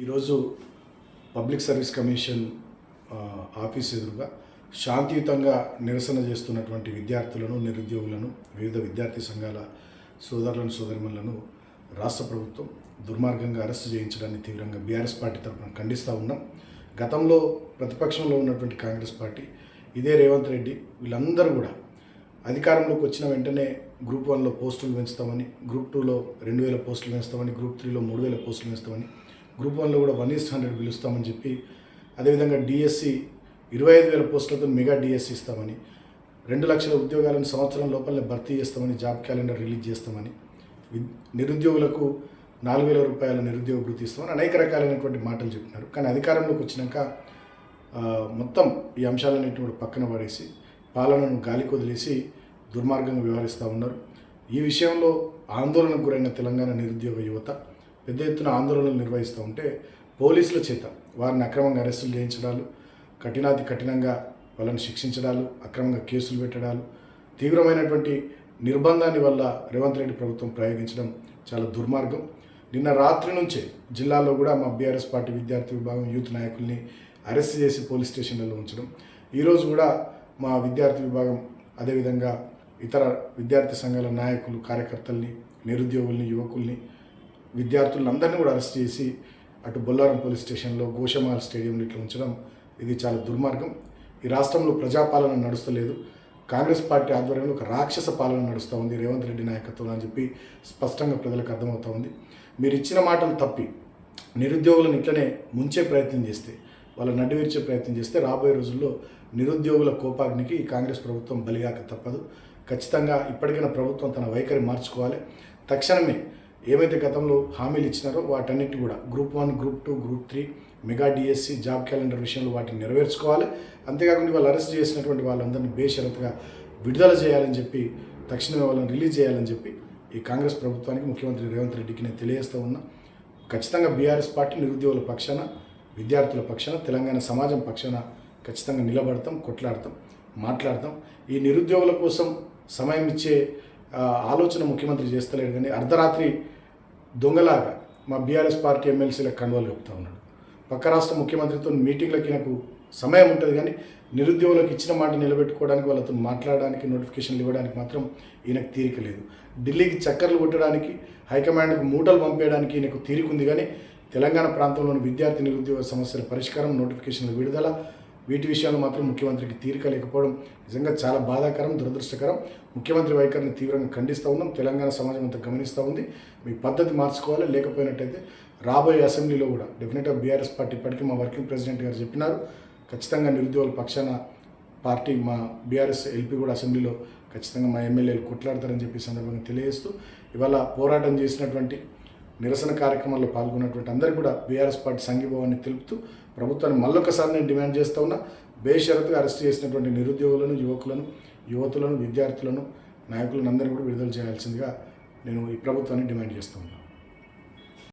ఈరోజు public service commission office ఎదురుగా శాంతియుతంగా నిరసన చేస్తున్నటువంటి విద్యార్థులను నిరుద్యోగులను వివిధ విద్యార్థి సంఘాల సోదరులను సోదరిమలను రాష్ట్ర ప్రభుత్వం దుర్మార్గంగా అరెస్టు చేయించడాన్ని తీవ్రంగా బీఆర్ఎస్ పార్టీ తరఫున ఖండిస్తూ ఉన్నాం. గతంలో ప్రతిపక్షంలో ఉన్నటువంటి కాంగ్రెస్ పార్టీ ఇదే రేవంత్ రెడ్డి వీళ్ళందరూ కూడా అధికారంలోకి వచ్చిన వెంటనే గ్రూప్ వన్లో పోస్టులు పెంచుతామని గ్రూప్ టూలో రెండు వేల పోస్టులు పెంచుతామని గ్రూప్ త్రీలో మూడు వేల పోస్టులు పెంచుతామని గ్రూప్ వన్లో కూడా వన్ ఈస్ హండ్రెడ్ పిలుస్తామని చెప్పి అదేవిధంగా డిఎస్సి ఇరవై ఐదు వేల పోస్టులతో మెగా డిఎస్సి ఇస్తామని రెండు లక్షల ఉద్యోగాలను సంవత్సరం లోపలనే భర్తీ చేస్తామని జాబ్ క్యాలెండర్ రిలీజ్ చేస్తామని నిరుద్యోగులకు నాలుగు వేల రూపాయల నిరుద్యోగ వృత్తి ఇస్తామని అనేక రకాలైనటువంటి మాటలు చెప్పినారు. కానీ అధికారంలోకి వచ్చినాక మొత్తం ఈ అంశాలన్నింటిని కూడా పక్కన పడేసి పాలనను గాలికి వదిలేసి దుర్మార్గంగా వ్యవహరిస్తూ ఉన్నారు. ఈ విషయంలో ఆందోళనకు గురైన తెలంగాణ నిరుద్యోగ యువత పెద్ద ఎత్తున ఆందోళనలు నిర్వహిస్తూ ఉంటే పోలీసుల చేత వారిని అక్రమంగా అరెస్టులు చేయించడాలు కఠినాతి కఠినంగా వాళ్ళని శిక్షించడాలు అక్రమంగా కేసులు పెట్టడాలు తీవ్రమైనటువంటి నిర్బంధాన్ని వల్ల రేవంత్ రెడ్డి ప్రభుత్వం ప్రయోగించడం చాలా దుర్మార్గం. నిన్న రాత్రి నుంచే జిల్లాలో కూడా మా బీఆర్ఎస్ పార్టీ విద్యార్థి విభాగం యూత్ నాయకుల్ని అరెస్ట్ చేసి పోలీస్ స్టేషన్లలో ఉంచడం. ఈరోజు కూడా మా విద్యార్థి విభాగం అదేవిధంగా ఇతర విద్యార్థి సంఘాల నాయకులు కార్యకర్తల్ని నిరుద్యోగుల్ని యువకుల్ని విద్యార్థులందరినీ కూడా అరెస్ట్ చేసి అటు బొల్లారం పోలీస్ స్టేషన్లో గోషమాల్ స్టేడియంలో ఇట్లా ఉంచడం ఇది చాలా దుర్మార్గం. ఈ రాష్ట్రంలో ప్రజాపాలన నడుస్తలేదు. కాంగ్రెస్ పార్టీ ఆధ్వర్యంలో ఒక రాక్షస పాలన నడుస్తూ ఉంది. రేవంత్ రెడ్డి నాయకత్వం అని చెప్పి స్పష్టంగా ప్రజలకు అర్థమవుతూ ఉంది. మీరు ఇచ్చిన మాటలు తప్పి. నిరుద్యోగులను ఇట్లనే ముంచే ప్రయత్నం చేస్తే వాళ్ళ నడ్డివిరిచే ప్రయత్నం చేస్తే రాబోయే రోజుల్లో నిరుద్యోగుల కోపాగ్నికి ఈ కాంగ్రెస్ ప్రభుత్వం బలిగాక తప్పదు. ఖచ్చితంగా ఇప్పటికైనా ప్రభుత్వం తన వైఖరి మార్చుకోవాలి. తక్షణమే ఏమైతే గతంలో హామీలు ఇచ్చినారో వాటన్నిటి కూడా group one group two group three mega DSC job calendar విషయంలో వాటిని నెరవేర్చుకోవాలి. అంతేకాకుండా వాళ్ళు అరెస్ట్ చేసినటువంటి వాళ్ళందరినీ బేషరతుగా విడుదల చేయాలని చెప్పి తక్షణమే వాళ్ళని రిలీజ్ చేయాలని చెప్పి ఈ కాంగ్రెస్ ప్రభుత్వానికి ముఖ్యమంత్రి రేవంత్ రెడ్డికి నేను తెలియజేస్తూ ఉన్నా. ఖచ్చితంగా బీఆర్ఎస్ పార్టీ నిరుద్యోగుల పక్షాన విద్యార్థుల పక్షాన తెలంగాణ సమాజం పక్షాన ఖచ్చితంగా నిలబడతాం కొట్లాడతాం మాట్లాడతాం. ఈ నిరుద్యోగుల కోసం సమయం ఇచ్చే ఆలోచన ముఖ్యమంత్రి చేస్తలేడు కానీ అర్ధరాత్రి దొంగలాగా మా బీఆర్ఎస్ పార్టీ ఎమ్మెల్సీలకు కండువాలు చెప్తా ఉన్నాడు. పక్క రాష్ట్ర ముఖ్యమంత్రితో మీటింగ్లకి నాకు సమయం ఉంటుంది కానీ నిరుద్యోగులకు ఇచ్చిన మాట నిలబెట్టుకోవడానికి వాళ్ళతో మాట్లాడడానికి నోటిఫికేషన్లు ఇవ్వడానికి మాత్రం ఈయనకు తీరిక లేదు. ఢిల్లీకి చక్కర్లు కొట్టడానికి హైకమాండ్కు మూటలు పంపేయడానికి ఈయనకు తీరిక ఉంది కానీ తెలంగాణ ప్రాంతంలోని విద్యార్థి నిరుద్యోగ సమస్యల పరిష్కారం నోటిఫికేషన్ల విడుదల వీటి విషయాలు మాత్రం ముఖ్యమంత్రికి తీరిక లేకపోవడం నిజంగా చాలా బాధాకరం దురదృష్టకరం. ముఖ్యమంత్రి వైఖరిని తీవ్రంగా ఖండిస్తూ ఉన్నాం. తెలంగాణ సమాజం అంతా గమనిస్తూ ఉంది. మీ పద్ధతి మార్చుకోవాలి. లేకపోయినట్టయితే రాబోయే అసెంబ్లీలో కూడా డెఫినెట్గా బీఆర్ఎస్ పార్టీ ఇప్పటికీ మా వర్కింగ్ ప్రెసిడెంట్ గారు చెప్పినారు. ఖచ్చితంగా నిరుద్యోగుల పక్షాన పార్టీ మా బీఆర్ఎస్ ఎల్పీ కూడా అసెంబ్లీలో ఖచ్చితంగా మా ఎమ్మెల్యేలు కొట్లాడతారని చెప్పి సందర్భంగా తెలియజేస్తూ ఇవాళ పోరాటం చేసినటువంటి నిరసన కార్యక్రమాల్లో పాల్గొన్నటువంటి అందరికీ కూడా బీఆర్ఎస్ పార్టీ సంఘీభావాన్ని తెలుపుతూ ప్రభుత్వాన్ని మళ్ళొకసారి నేను డిమాండ్ చేస్తూ ఉన్నా బేషరతుగా అరెస్ట్ చేసినటువంటి నిరుద్యోగులను యువకులను యువతులను విద్యార్థులను నాయకులను అందరినీ కూడా విడుదల చేయాల్సిందిగా నేను ఈ ప్రభుత్వాన్ని డిమాండ్ చేస్తూ ఉన్నాను